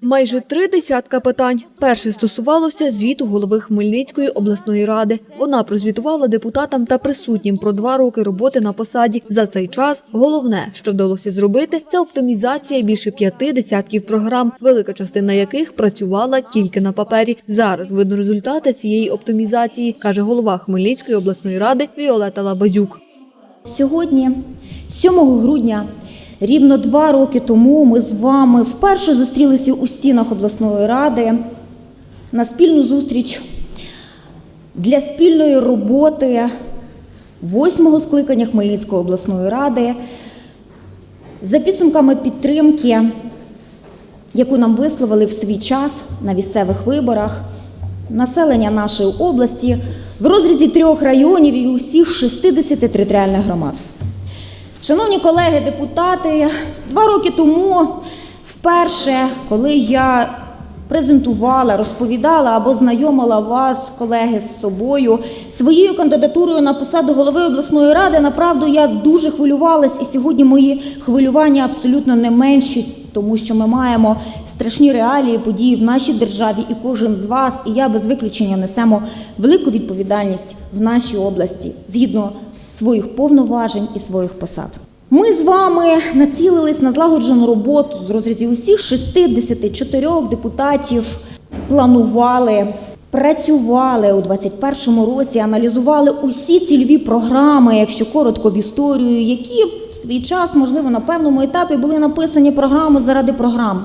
Майже три десятка питань. Перше стосувалося звіту голови Хмельницької обласної ради. Вона прозвітувала депутатам та присутнім про два роки роботи на посаді. За цей час головне, що вдалося зробити, це оптимізація більше п'яти десятків програм, велика частина яких працювала тільки на папері. Зараз видно результати цієї оптимізації, каже голова Хмельницької обласної ради Віолета Лабазюк. Сьогодні, 7 грудня, рівно два роки тому, ми з вами вперше зустрілися у стінах обласної ради на спільну зустріч для спільної роботи восьмого скликання Хмельницької обласної ради за підсумками підтримки, яку нам висловили в свій час на місцевих виборах населення нашої області в розрізі трьох районів і усіх 60 територіальних громад. Шановні колеги депутати, два роки тому, вперше, коли я презентувала, розповідала або знайомила вас, колеги, з собою своєю кандидатурою на посаду голови обласної ради, направду я дуже хвилювалась, і сьогодні мої хвилювання абсолютно не менші, тому що ми маємо страшні реалії, події в нашій державі, і кожен з вас, і я без виключення несемо велику відповідальність в нашій області. Згідно своїх повноважень і своїх посад. Ми з вами націлились на злагоджену роботу з розрізі усіх 64 депутатів, планували, працювали у 2021 році, аналізували усі цільові програми, якщо коротко в історію, які в свій час, можливо, на певному етапі були написані програми заради програм.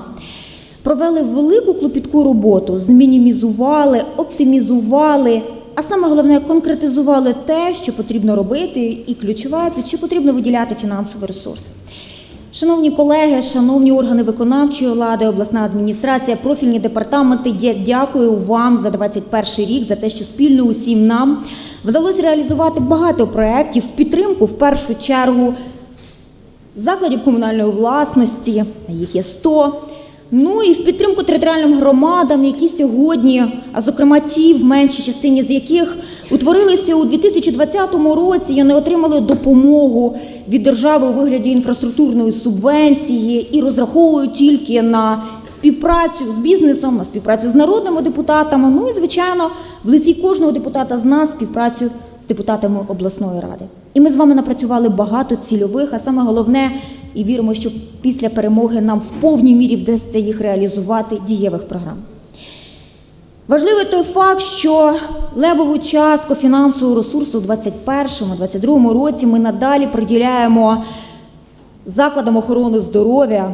Провели велику клопітку роботу, змінімізували, оптимізували, а саме головне конкретизували те, що потрібно робити, і ключове, що потрібно виділяти фінансовий ресурс. Шановні колеги, шановні органи виконавчої влади, обласна адміністрація, профільні департаменти, я дякую вам за 21 рік, за те, що спільно усім нам вдалося реалізувати багато проєктів в підтримку, в першу чергу, закладів комунальної власності, їх є 100, ну і в підтримку територіальним громадам, які сьогодні, а зокрема ті, в меншій частині з яких утворилися у 2020 році і не отримали допомогу від держави у вигляді інфраструктурної субвенції і розраховують тільки на співпрацю з бізнесом, на співпрацю з народними депутатами. Ну і звичайно, в лиці кожного депутата з нас співпрацю з депутатами обласної ради. І ми з вами напрацювали багато цільових, а саме головне, і віримо, що після перемоги нам в повній мірі вдасться їх реалізувати дієвих програм. Важливий той факт, що левову частку фінансового ресурсу у 2021-2022 році ми надалі приділяємо закладам охорони здоров'я,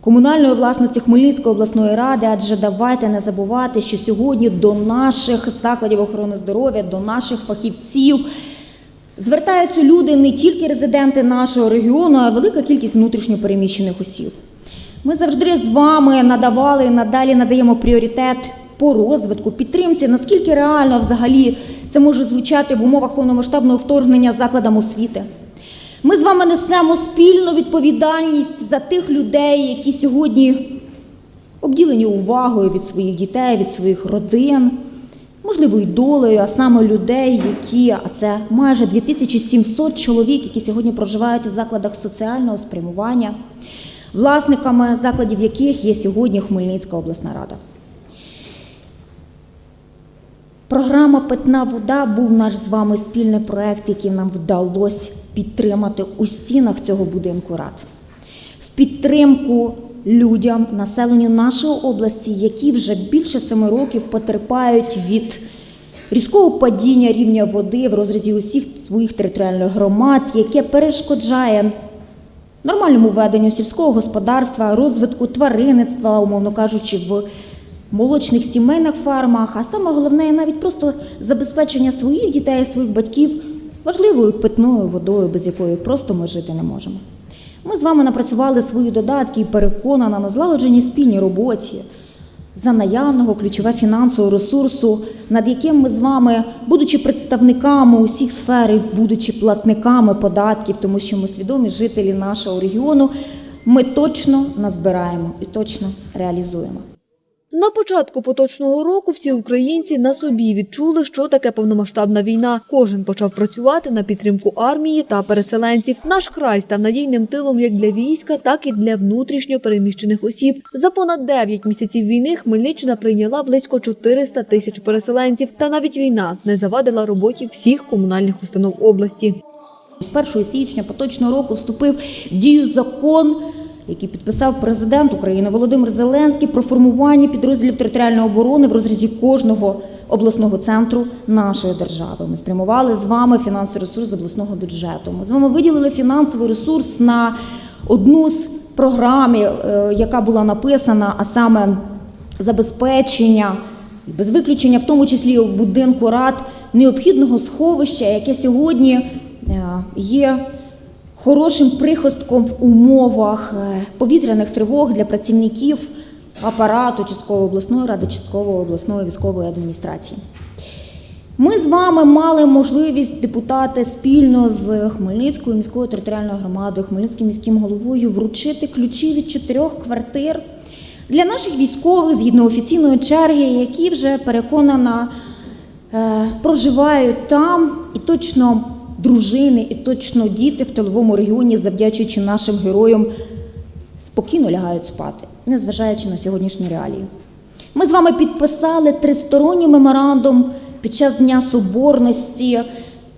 комунальної власності Хмельницької обласної ради, адже давайте не забувати, що сьогодні до наших закладів охорони здоров'я, до наших фахівців звертаються люди не тільки резиденти нашого регіону, а велика кількість внутрішньопереміщених осіб. Ми завжди з вами надавали надалі надаємо пріоритет по розвитку, підтримці, наскільки реально взагалі це може звучати в умовах повномасштабного вторгнення закладам освіти. Ми з вами несемо спільну відповідальність за тих людей, які сьогодні обділені увагою від своїх дітей, від своїх родин, можливо, і долею, а саме людей, які, а це майже 2700 чоловік, які сьогодні проживають у закладах соціального спрямування, власниками закладів яких є сьогодні Хмельницька обласна рада. Програма Питна вода був наш з вами спільний проект, який нам вдалося підтримати у стінах цього будинку рад. В підтримку людям, населенню нашої області, які вже більше семи років потерпають від різкого падіння рівня води в розрізі усіх своїх територіальних громад, яке перешкоджає нормальному веденню сільського господарства, розвитку тваринництва, умовно кажучи, в молочних сімейних фармах, а саме головне навіть просто забезпечення своїх дітей, своїх батьків важливою питною водою, без якої просто ми жити не можемо. Ми з вами напрацювали свої додатки і переконана на злагодженій спільній роботі за наявного ключове фінансового ресурсу, над яким ми з вами, будучи представниками усіх сфер, будучи платниками податків, тому що ми свідомі жителі нашого регіону, ми точно назбираємо і точно реалізуємо. На початку поточного року всі українці на собі відчули, що таке повномасштабна війна. Кожен почав працювати на підтримку армії та переселенців. Наш край став надійним тилом як для війська, так і для внутрішньо переміщених осіб. За понад 9 місяців війни Хмельниччина прийняла близько 400 тисяч переселенців. Та навіть війна не завадила роботі всіх комунальних установ області. З 1 січня поточного року вступив в дію закон, який підписав президент України Володимир Зеленський про формування підрозділів територіальної оборони в розрізі кожного обласного центру нашої держави. Ми спрямували з вами фінансовий ресурс з обласного бюджету. Ми з вами виділили фінансовий ресурс на одну з програм, е, яка була написана, а саме забезпечення без виключення, в тому числі у будинку рад, необхідного сховища, яке сьогодні е, є хорошим прихистком в умовах е, повітряних тривог для працівників апарату часткової обласної ради, часткової обласної військової адміністрації. Ми з вами мали можливість депутати спільно з Хмельницькою міською територіальною громадою, Хмельницьким міським головою вручити ключі від чотирьох квартир для наших військових згідно офіційної черги, які вже переконана е, проживають там, і точно дружини, і точно діти в тиловому регіоні, завдячуючи нашим героям, спокійно лягають спати, незважаючи на сьогоднішні реалії. Ми з вами підписали тристоронній меморандум під час Дня Соборності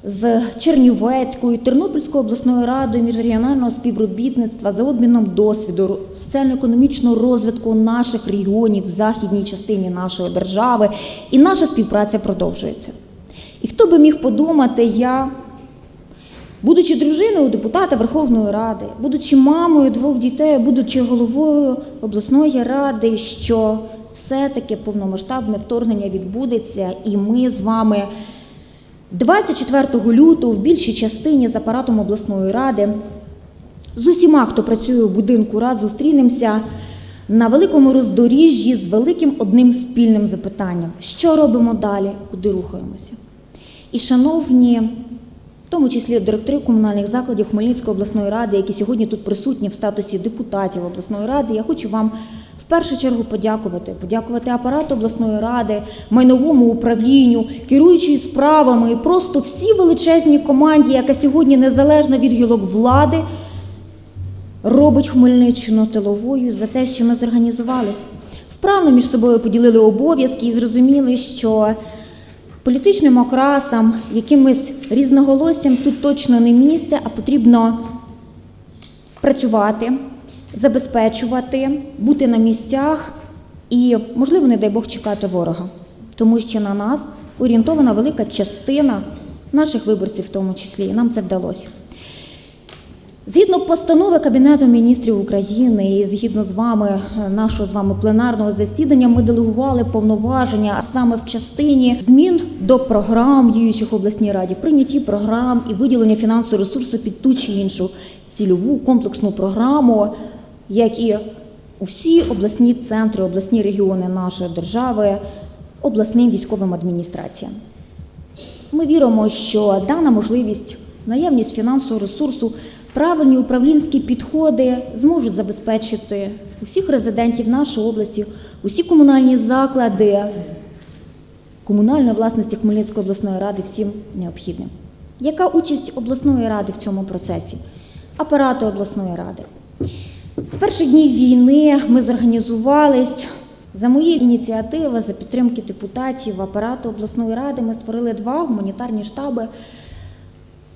з Чернівецькою, Тернопільською обласною радою міжрегіонального співробітництва за обміном досвіду, соціально-економічного розвитку наших регіонів в західній частині нашої держави. І наша співпраця продовжується. І хто би міг подумати, я Будучи дружиною депутата Верховної Ради, будучи мамою двох дітей, будучи головою обласної ради, що все-таки повномасштабне вторгнення відбудеться, і ми з вами 24 лютого в більшій частині з апаратом обласної ради, з усіма, хто працює у будинку рад, зустрінемося на великому роздоріжжі з великим одним спільним запитанням: що робимо далі, куди рухаємося? І, шановні в тому числі директори комунальних закладів Хмельницької обласної ради, які сьогодні тут присутні в статусі депутатів обласної ради. Я хочу вам в першу чергу подякувати, подякувати апарату обласної ради, майновому управлінню, керуючій справами і просто всій величезній команді, яка сьогодні незалежно від гілок влади робить Хмельниччину тиловою за те, що ми зорганізувались. Вправно між собою поділили обов'язки і зрозуміли, що політичним окрасам, якимось різноголоссям тут точно не місце, а потрібно працювати, забезпечувати, бути на місцях і, можливо, не дай Бог чекати ворога, тому що на нас орієнтована велика частина наших виборців, в тому числі, і нам це вдалося. Згідно постанови Кабінету міністрів України і згідно з вами нашого з вами пленарного засідання, ми делегували повноваження, саме в частині змін до програм діючих обласній раді, прийняті програм і виділення фінансового ресурсу під ту чи іншу цільову комплексну програму, як і у всі обласні центри, обласні регіони нашої держави, обласним військовим адміністраціям. Ми віримо, що дана можливість, наявність фінансового ресурсу, правильні управлінські підходи зможуть забезпечити усіх резидентів нашої області, усі комунальні заклади комунальної власності Хмельницької обласної ради всім необхідним. Яка участь обласної ради в цьому процесі? Апарату обласної ради. З перших днів війни ми зорганізувались. За моєї ініціативи, за підтримки депутатів апарату обласної ради, ми створили два гуманітарні штаби.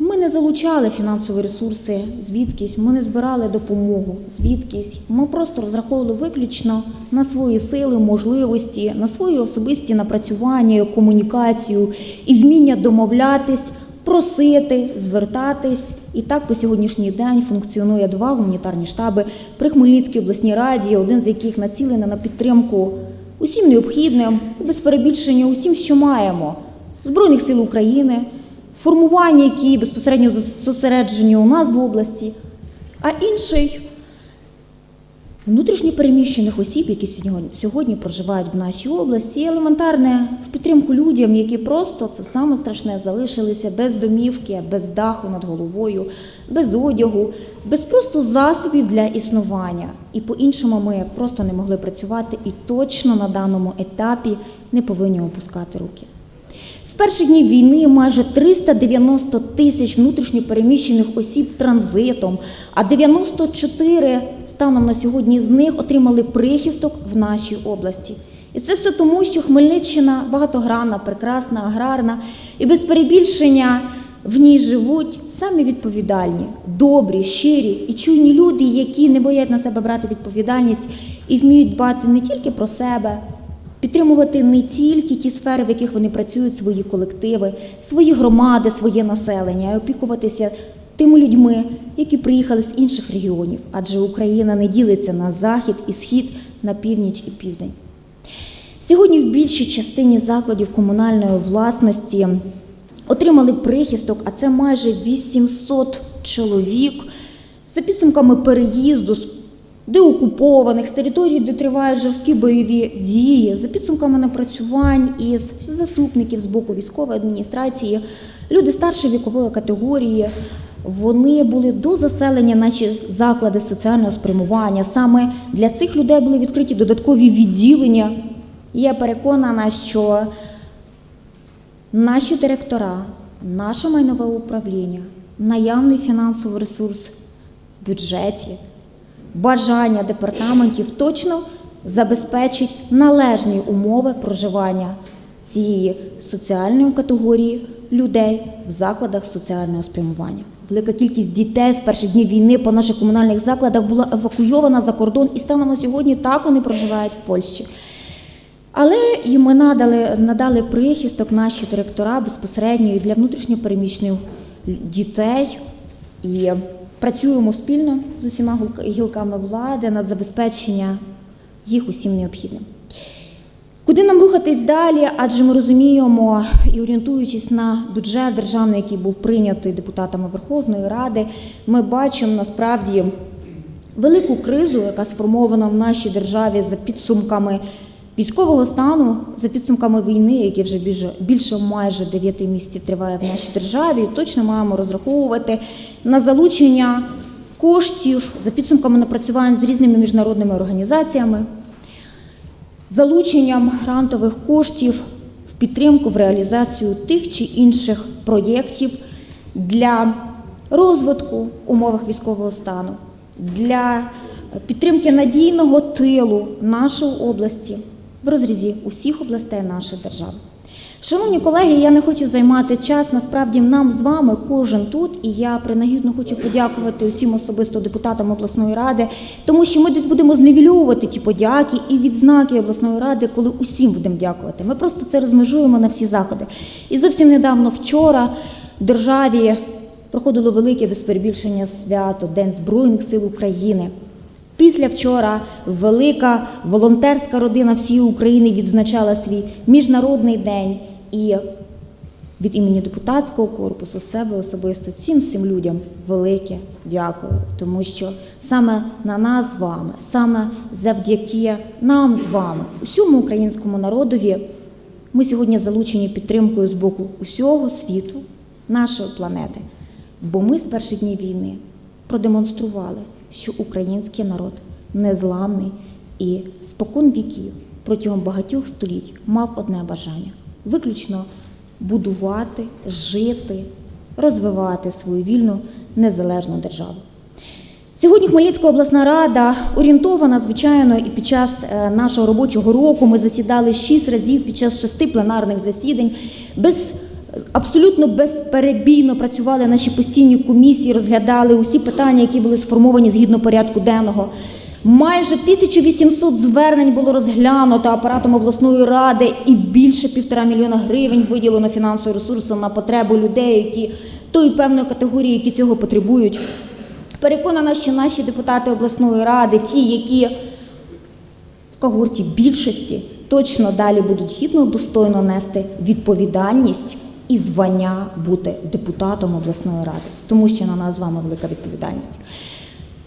Ми не залучали фінансові ресурси звідкись, ми не збирали допомогу звідкись. Ми просто розраховували виключно на свої сили, можливості, на свої особисті напрацювання, комунікацію і вміння домовлятись, просити, звертатись. І так по сьогоднішній день функціонує два гуманітарні штаби при Хмельницькій обласній раді, один з яких націлений на підтримку усім необхідним, без перебільшення, усім, що маємо Збройних сил України формування, які безпосередньо зосереджені у нас в області, а інший внутрішньопереміщених осіб, які сьогодні, сьогодні проживають в нашій області, і елементарне в підтримку людям, які просто це саме страшне залишилися без домівки, без даху над головою, без одягу, без просто засобів для існування. І по-іншому ми просто не могли працювати і точно на даному етапі не повинні опускати руки. З перших днів війни майже 390 тисяч внутрішньопереміщених осіб транзитом, а 94 станом на сьогодні з них отримали прихисток в нашій області. І це все тому, що Хмельниччина багатогранна, прекрасна, аграрна, і без перебільшення в ній живуть самі відповідальні, добрі, щирі і чуйні люди, які не боять на себе брати відповідальність і вміють дбати не тільки про себе, підтримувати не тільки ті сфери, в яких вони працюють, свої колективи, свої громади, своє населення, а опікуватися тими людьми, які приїхали з інших регіонів, адже Україна не ділиться на захід і схід, на північ і південь. Сьогодні в більшій частині закладів комунальної власності отримали прихисток, а це майже 800 чоловік за підсумками переїзду з деокупованих, з територій, де тривають жорсткі бойові дії, за підсумками напрацювань із заступників з боку військової адміністрації, люди старшої вікової категорії. Вони були до заселення наші заклади соціального спрямування. Саме для цих людей були відкриті додаткові відділення. Я переконана, що наші директора, наше майнове управління, наявний фінансовий ресурс в бюджеті, бажання департаментів точно забезпечить належні умови проживання цієї соціальної категорії людей в закладах соціального спрямування. Велика кількість дітей з перших днів війни по наших комунальних закладах була евакуйована за кордон і станом на сьогодні так вони проживають в Польщі. Але і ми надали, надали прихисток наші директора безпосередньо і для внутрішньопереміщених дітей і працюємо спільно з усіма гілками влади над забезпечення їх усім необхідним. Куди нам рухатись далі? Адже ми розуміємо і орієнтуючись на бюджет державний, який був прийнятий депутатами Верховної Ради, ми бачимо насправді велику кризу, яка сформована в нашій державі за підсумками військового стану, за підсумками війни, які вже більше, майже 9 місяців триває в нашій державі. Точно маємо розраховувати на залучення коштів за підсумками напрацювань з різними міжнародними організаціями залученням грантових коштів в підтримку в реалізацію тих чи інших проєктів для розвитку умовах військового стану, для підтримки надійного тилу нашої області в розрізі усіх областей нашої держави. Шановні колеги, я не хочу займати час. Насправді нам з вами кожен тут, і я принагідно хочу подякувати усім особисто депутатам обласної ради, тому що ми десь будемо зневільовувати ті подяки і відзнаки обласної ради, коли усім будемо дякувати. Ми просто це розмежуємо на всі заходи. І зовсім недавно вчора в державі проходило велике без перебільшення свято День Збройних сил України. Після вчора велика волонтерська родина всієї України відзначала свій міжнародний день і від імені депутатського корпусу себе особисто цим всім людям велике дякую, тому що саме на нас з вами, саме завдяки нам з вами, усьому українському народові, ми сьогодні залучені підтримкою з боку усього світу, нашої планети. Бо ми з перших днів війни продемонстрували, що український народ незламний і спокон віків протягом багатьох століть мав одне бажання виключно будувати, жити, розвивати свою вільну незалежну державу. Сьогодні Хмельницька обласна рада орієнтована, звичайно, і під час е, нашого робочого року ми засідали шість разів під час шести пленарних засідань. Без абсолютно безперебійно працювали наші постійні комісії, розглядали усі питання, які були сформовані згідно порядку денного. Майже 1800 звернень було розглянуто апаратом обласної ради, і більше півтора мільйона гривень виділено фінансового ресурсу на потреби людей, які тої певної категорії, які цього потребують. Переконана, що наші депутати обласної ради, ті, які в когорті більшості, точно далі будуть гідно достойно нести відповідальність і звання бути депутатом обласної ради, тому що на нас з вами велика відповідальність.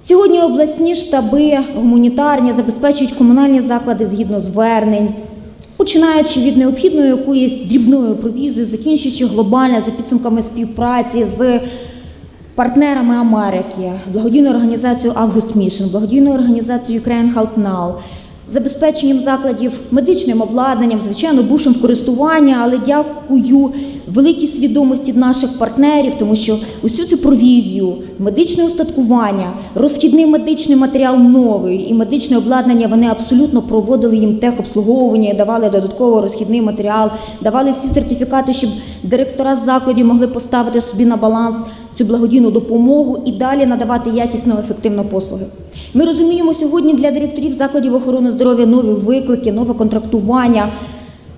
Сьогодні обласні штаби гуманітарні забезпечують комунальні заклади згідно звернень, починаючи від необхідної якоїсь дрібної провізії, закінчуючи глобально за підсумками співпраці з партнерами Америки, благодійною організацією Август Мішен, благодійною організацією Ukraine Help Now, забезпеченням закладів медичним обладнанням, звичайно, бушем в користування, але дякую великій свідомості наших партнерів, тому що усю цю провізію, медичне устаткування, розхідний медичний матеріал новий і медичне обладнання вони абсолютно проводили їм техобслуговування, давали додатково розхідний матеріал, давали всі сертифікати, щоб директора закладів могли поставити собі на баланс цю благодійну допомогу і далі надавати якісно ефективно послуги. Ми розуміємо сьогодні для директорів закладів охорони здоров'я нові виклики, нове контрактування.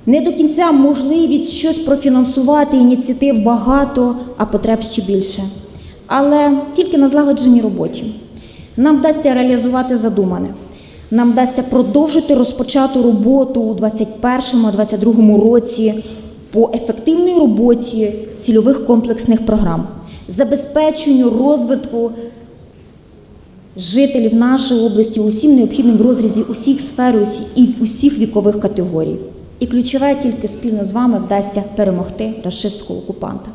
Не до кінця можливість щось профінансувати, ініціатив багато, а потреб ще більше. Але тільки на злагодженій роботі. Нам вдасться реалізувати задумане. Нам вдасться продовжити розпочату роботу у 2021-2022 році по ефективній роботі цільових комплексних програм, забезпеченню розвитку жителів нашої області усім необхідним в розрізі усіх сфер і усіх вікових категорій. І ключове тільки спільно з вами вдасться перемогти рашистського окупанта.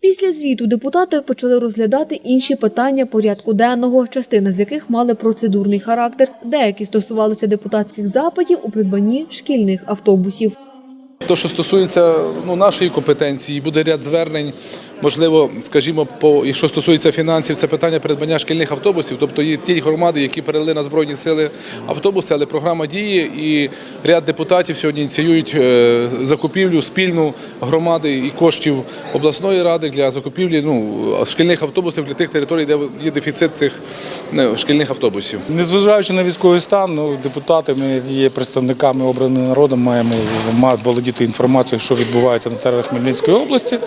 Після звіту депутати почали розглядати інші питання порядку денного, частина з яких мали процедурний характер. Деякі стосувалися депутатських запитів у придбанні шкільних автобусів. То, що стосується ну, нашої компетенції, буде ряд звернень. Можливо, скажімо, по і що стосується фінансів, це питання придбання шкільних автобусів. Тобто є ті громади, які передали на збройні сили автобуси, але програма діє, і ряд депутатів сьогодні ініціюють е, закупівлю спільну громади і коштів обласної ради для закупівлі ну, шкільних автобусів для тих територій, де є дефіцит цих ну, шкільних автобусів. Незважаючи на військовий стан, ну, депутати, ми які є представниками обраним народом, маємо мають володіти інформацією, що відбувається на теренах Хмельницької області,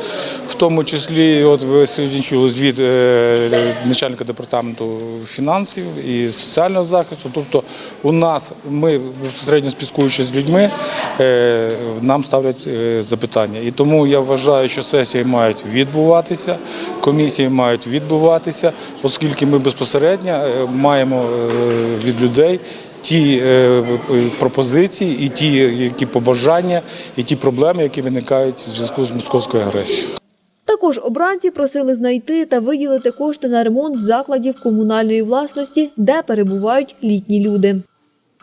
в тому числі, от ви сьогодні чули звіт е, начальника департаменту фінансів і соціального захисту. Тобто, у нас ми безпосередньо спілкуючись з людьми, е, нам ставлять е, запитання. І тому я вважаю, що сесії мають відбуватися, комісії мають відбуватися, оскільки ми безпосередньо маємо від людей ті пропозиції і ті які побажання, і ті проблеми, які виникають в зв'язку з московською агресією. Також обранці просили знайти та виділити кошти на ремонт закладів комунальної власності, де перебувають літні люди.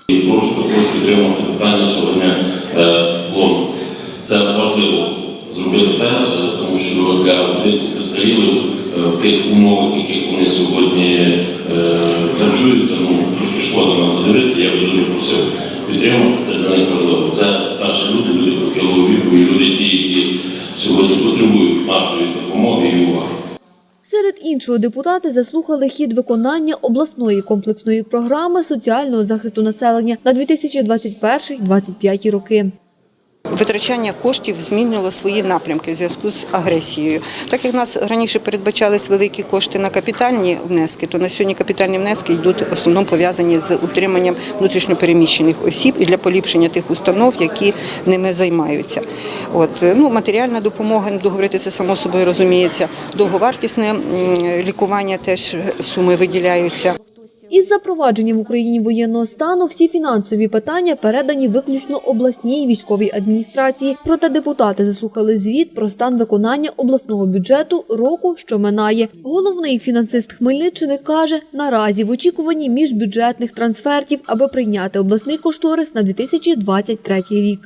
Прошу також підтримати питання сьогодні е. Це важливо зробити те, тому що для престарілих е, в тих умовах, в яких вони сьогодні е, харчуються, ну трошки шкода на це дивитися, я би дуже просив підтримати це для них важливо. Це старші люди, люди похилого віку і люди сьогодні потребують нашої допомоги і уваги. Серед іншого депутати заслухали хід виконання обласної комплексної програми соціального захисту населення на 2021-2025 роки. Витрачання коштів змінило свої напрямки в зв'язку з агресією. Так як в нас раніше передбачались великі кошти на капітальні внески, то на сьогодні капітальні внески йдуть в основному пов'язані з утриманням внутрішньопереміщених осіб і для поліпшення тих установ, які ними займаються. От ну матеріальна допомога, не договорити це само собою розуміється. Довговартісне лікування теж суми виділяються. Із запровадженням в Україні воєнного стану всі фінансові питання передані виключно обласній військовій адміністрації. Проте депутати заслухали звіт про стан виконання обласного бюджету року, що минає. Головний фінансист Хмельниччини каже, наразі в очікуванні міжбюджетних трансфертів, аби прийняти обласний кошторис на 2023 рік.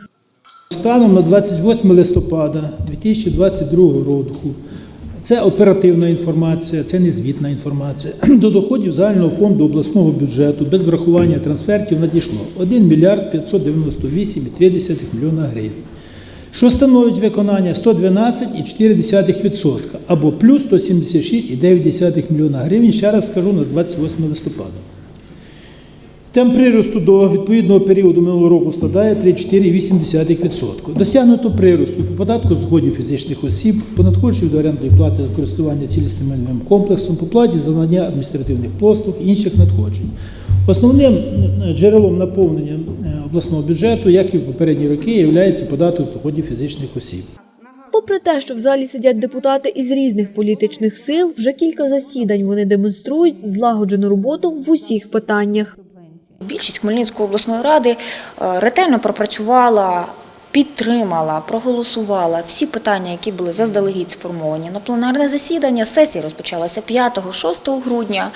Станом на 28 листопада 2022 року це оперативна інформація, це незвітна інформація. До доходів загального фонду обласного бюджету без врахування трансфертів надійшло 1 мільярд 598,3 мільйона гривень, що становить виконання 112,4% або плюс 176,9 мільйона гривень, ще раз скажу, на 28 листопада. Темп приросту до відповідного періоду минулого року складає 34,8%. Досягнуто приросту по податку з доходів фізичних осіб, по надходженню до орендної плати за користування цілісним майновим комплексом, по платі за надання адміністративних послуг і інших надходжень. Основним е, джерелом наповнення е, обласного бюджету, як і в попередні роки, є податок з доходів фізичних осіб. Попри те, що в залі сидять депутати із різних політичних сил, вже кілька засідань вони демонструють злагоджену роботу в усіх питаннях. Більшість Хмельницької обласної ради е, ретельно пропрацювала, підтримала, проголосувала всі питання, які були заздалегідь сформовані на пленарне засідання. Сесія розпочалася 5-6 грудня.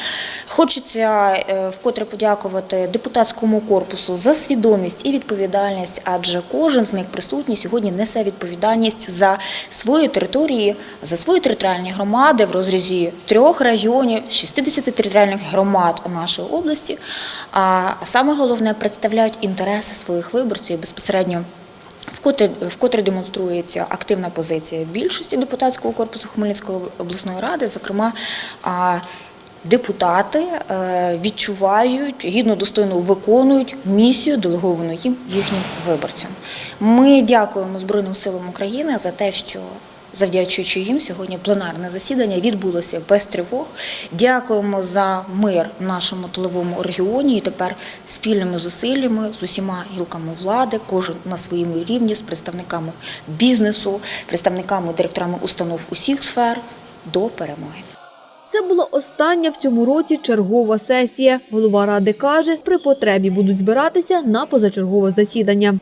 Хочеться е, вкотре подякувати депутатському корпусу за свідомість і відповідальність, адже кожен з них присутній сьогодні несе відповідальність за свої території, за свої територіальні громади в розрізі трьох районів, 60 територіальних громад у нашій області. А саме головне представляють інтереси своїх виборців безпосередньо. Вкотре, вкотре демонструється активна позиція більшості депутатського корпусу Хмельницької обласної ради, зокрема. Депутати е, відчувають, гідно достойно виконують місію, делеговану їм їхнім виборцям. Ми дякуємо Збройним силам України за те, що завдячуючи їм сьогодні пленарне засідання відбулося без тривог. Дякуємо за мир в нашому тиловому регіоні. І тепер спільними зусиллями з усіма гілками влади, кожен на своєму рівні, з представниками бізнесу, представниками директорами установ усіх сфер до перемоги. Це була остання в цьому році чергова сесія. Голова ради каже, при потребі будуть збиратися на позачергове засідання.